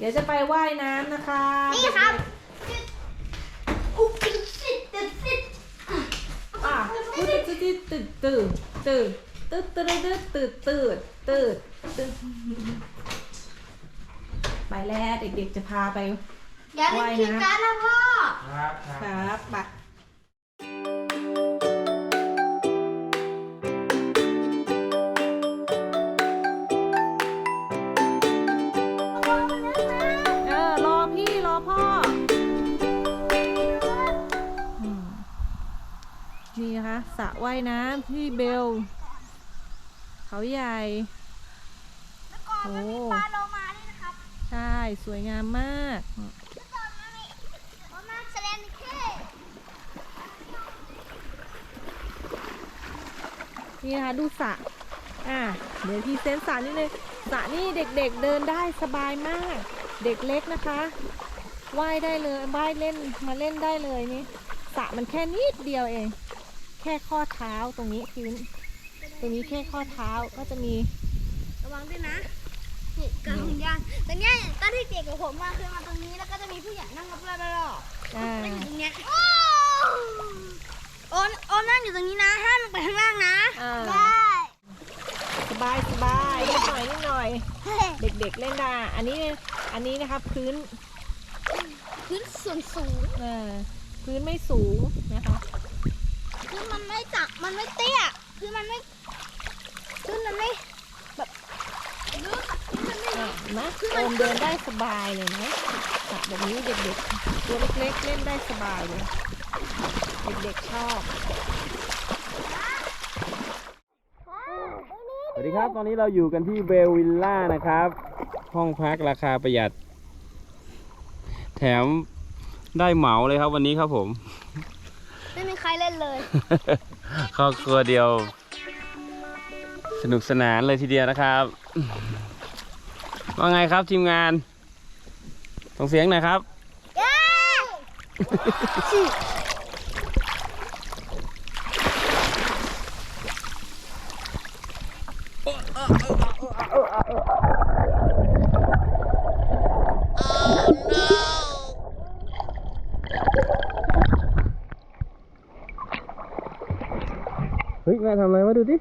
ดี๋ยวจะไปว่ายน้ำนะคะ นี่ครับอุ๊บติดติดติดติดอะตื่นตื่นตื่นตื่นตื่นตื่นตื่นตื่นตื่นตื่นตื่นตื่นไปแล้วเด็กๆจะพาไปอย่าลืมคิดการนะพ่อ ครับคครับรับไป นี่นะคะสระว่ายน้ำที่เบล เขาใหญ่แล้วก่อนมันมีปลาโลมาด้วยนะครับใช่ สวยงามมากแล้วก่อนมันมีโลมาแสดงในเคนี่นะคะดูสระอะเดี๋ยวพี่เซนสระนิดนึงสระนี่เด็กๆเดินได้สบายมาก เด็กเล็กนะคะว่ายได้เลยว่ายเล่นมาเล่นได้เลยนี่สระมันแค่นิดเดียวเอง แค่ข้อเท้าตรงนี้พื้นตรงนี้แค่ข้อเท้าก็จะมีระวังด้วยนะนี่กระหงยางตรงเนี้ยตอนที่เด็กกับผมมาคือมาตรงนี้แล้วก็จะมีผู้ใหญ่นั่งรอบๆรอบอ่าๆแล้วอยู่ตรงเนี้ยโอนโอนนั่งอยู่ตรงนี้นะห้ามลงไปข้างล่างนะอ่าได้สบายสบายนิดหน่อยนิดหน่อยเด็กๆเล่นได้ อันนี้อันนี้นะคะพื้นพื้นส่วนสูง เออพื้นไม่สูงนะคะพื้ นมันไม่จับมันไม่เตี้ยพื้นมันไม่พื้นมันไม่แบบลึกพื้นมันไม่อะเห็นะโอมเดินได้สบายเลยนะสระแบบนี้เด็กๆ ตัวเล็กๆเล่นได้สบายเลย เด็กๆชอบสวัสดีครับ ตอนนี้เราอยู่กันที่เบลวิลล่านะครับ ห้องพักราคาประหยัด แถมได้เหมาเลยครับวันนี้ครับผม ไม่มีใครเล่นเลยครอบครัวเดียว สนุกสนานเลยทีเดียวนะครับว่าไงครับทีมงานส่งเสียงหน่อยครับเย้เฮ้ย แม่ทำอะไรวะดูดิ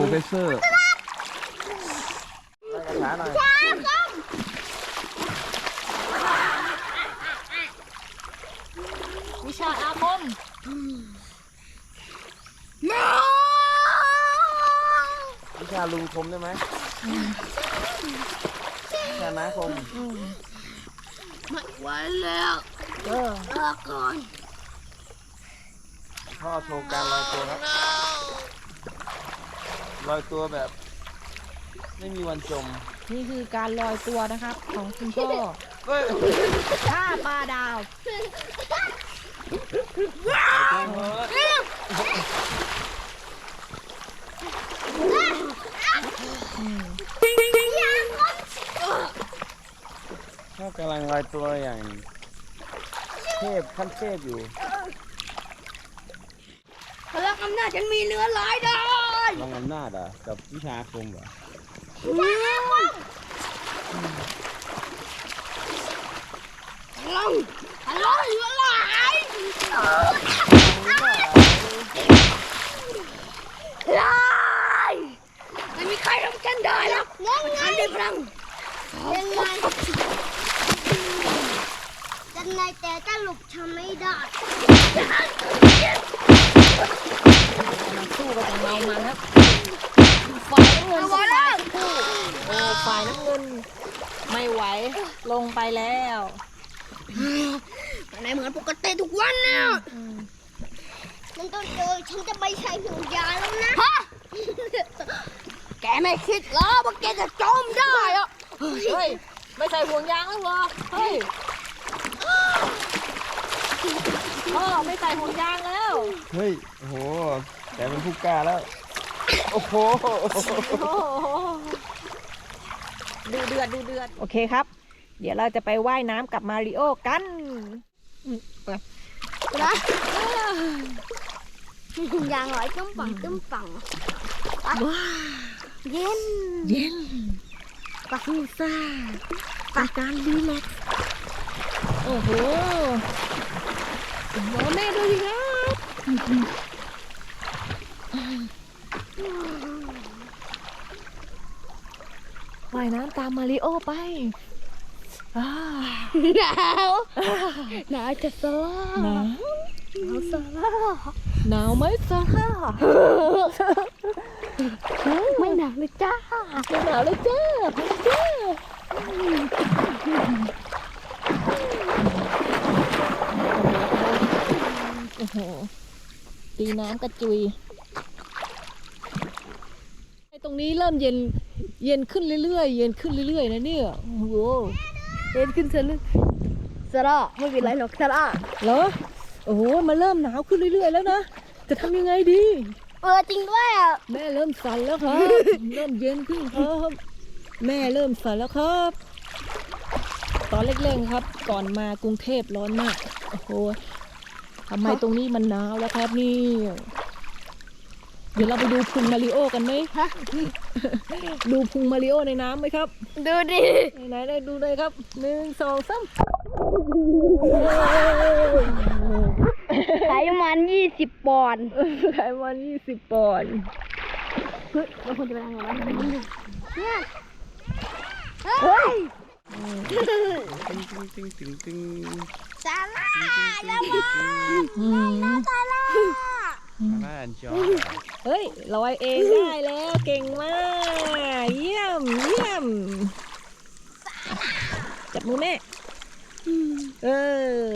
เป็นโปรเฟสเซอร์ำช้าครับวิชาอาคมน้วิชาลุงคมได้ไหมวิชานาคมไม่ไหวแล้วเออลาก่อนพ่อโชว์การลอยตัวครับ ลอยตัวแบบ ไม่มีวันจมนี่คือการลอยตัวนะครับ ของคุณพ่อเฮ้ยท่าปลาดาวพ่อกำลังลอยตัวอย่าง เทพขั้นเทพอยู่ พลังอำนาจฉันมีเนื้อหลายได้ลองอำนาจอะกับวิชาอาคมเหรอพลังพลังเหลือหลายลายไม่มีใครทำฉันได้หรอกฉันได้พลังยังไงยังไงแต่จะหลบฉันไม่ได้ มาสู้กันอย่างเมามันครับฝ่ายน้ำเงินกับฝ่ายผู้โอ้ฝ่ายน้ำเงิน ไม่ไหวลงไปแล้วมันไม่เหมือนปกติทุกวันเนี่ยมันต้องเจอฉันจะไปใช้ห่วงยางแล้วนะฮะแกไม่คิดเหรอว่าแกจะจมได้อะเฮ้ยไม่ใส่ห่วงยางแล้วเหรอเฮ้ยพ่อไม่ใส่ห่วงยางแล้ว เฮ้ยโอ้โห แต่เป็นผู้กล้าแล้วโอ้โหโอ้โห ดูเดือดดูเดือดโอเคครับ เดี๋ยวเราจะไปว่ายน้ำกับมาริโอกันอืมไปนะห่วงยางลอยตึ้มปังตึ้มปังว้าเย็น เย็นปาฟูซ่าปาการรีแลกซ์โอ้โหหมอแม่ดูสิครับ ว่ายน้ำตามมาริโอไปอ่าหนาวหนาวจะสลาหนาวหนาวสลาหนาวไหมซาร่าไม่หนาวเลยจ้าไม่หนาวเลยจ้าไปจ้าโอ้โหตีน้ำกระจุยต รงนี้เริ่มเย็นเย็นขึ้นเรื่อยๆ เย็นขึ้นเรื่อยๆนะเนี่ยโอ้โหเย็นขึ้นเรื่อยสลาไม่เป็นไรหรอกสลาๆเหรอโอ้โหมันเริ่มหนาวขึ้นเรื่อยๆแล้วนะจะทำยังไงดีเออจริงด้วยอะแม่เริ่มสั่นแล้วครับ เริ่มเย็นขึ้นครับ แม่เริ่มสั่นแล้วครับ ตอนเล็กๆครับ ก่อนมากรุงเทพร้อนมากโอ้โหทำไมตรงนี้มันหนาวแล้วครับนี่ เดี๋ยวเราไปดูพุงมาริโอกันไหมฮะดูพุงมาริโอในน้ำไหมครับ ดูดิไหนๆได้ดูเลยครับหนึ่งสองสามไขมันยี่สิบปอนด์ไขมันยี่สิบปอนด์เฮ้ยเราควรจะไปทางไหนวะเนี่ยเฮ้ยตึงตึงตึงตึงตึงสาลาแล้วมาอืมสาลา มาอันจอเฮ้ยลอยเองได้แล้วเก่งมาก เยี่ยมเยี่ยม จับมือแม่เออ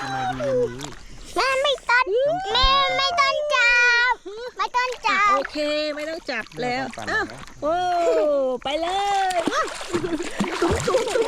ทำไมดีอย่างนี้แม่ไม่ต้นแม่ไม่ต้นจับไม่ต้นจับโอเคไม่ต้องจับแล้วปั่นอ้าวนะโอ้ไปเลยตุ้มตุ้มตุ้มตุ้มโอ้ยวันนี้ตุ้ม